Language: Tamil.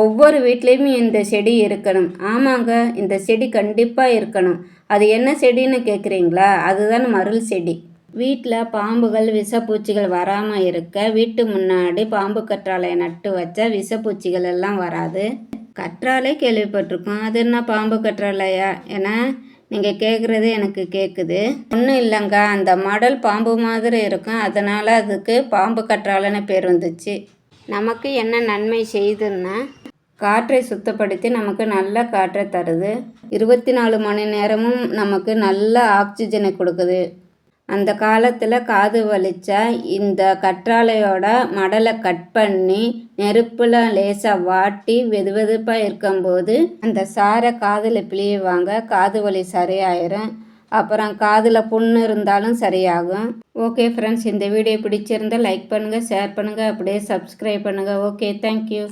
ஒவ்வொரு வீட்லேயுமே இந்த செடி இருக்கணும். ஆமாங்க இந்த செடி கண்டிப்பாக இருக்கணும். அது என்ன செடின்னு கேட்குறீங்களா அதுதான் மருள் செடி. வீட்டில் பாம்புகள் விஷப்பூச்சிகள் வராமல் இருக்க வீட்டு முன்னாடி பாம்பு கற்றாழையை நட்டு வச்சா விஷப்பூச்சிகள் எல்லாம் வராது. கற்றாழை கேள்விப்பட்டிருக்கோம். அது என்ன பாம்பு கற்றாழையா? ஏன்னா நீங்கள் கேட்குறது எனக்கு கேட்குது ஒன்றும் இல்லைங்க. அந்த மாடல் பாம்பு மாதிரி இருக்கும். அதனால் அதுக்கு பாம்பு கற்றாழைன்னு பேர் வந்துச்சு. நமக்கு என்ன நன்மை செய்யுதுன்னா காற்றை சுத்தப்படுத்தி நமக்கு நல்ல காற்றை தருது. இருபத்தி நாலு மணி நேரமும் நமக்கு நல்ல ஆக்சிஜனை கொடுக்குது. அந்த காலத்தில் காது வலிச்சா இந்த கற்றாழையோட மடலை கட் பண்ணி நெருப்பில் லேசாக வாட்டி வெது வெதுப்பாக இருக்கும்போது அந்த சாரை காதில் பிழியுவாங்க காது வலி சரியாயிரும். அப்புறம் காதில் புண்ணு இருந்தாலும் சரியாகும். ஓகே ஃப்ரெண்ட்ஸ் இந்த வீடியோ பிடிச்சிருந்தா லைக் பண்ணுங்கள் ஷேர் பண்ணுங்கள் அப்படியே சப்ஸ்கிரைப் பண்ணுங்கள் ஓகே தேங்க்யூ